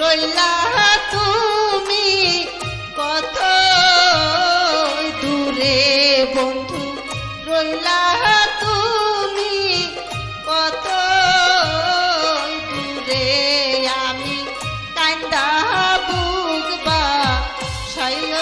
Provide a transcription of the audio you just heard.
রইলা তুমি কত দূরে বন্ধু। রইলা তুমি কত দূরে আমি কান্দা বুক বা শৈল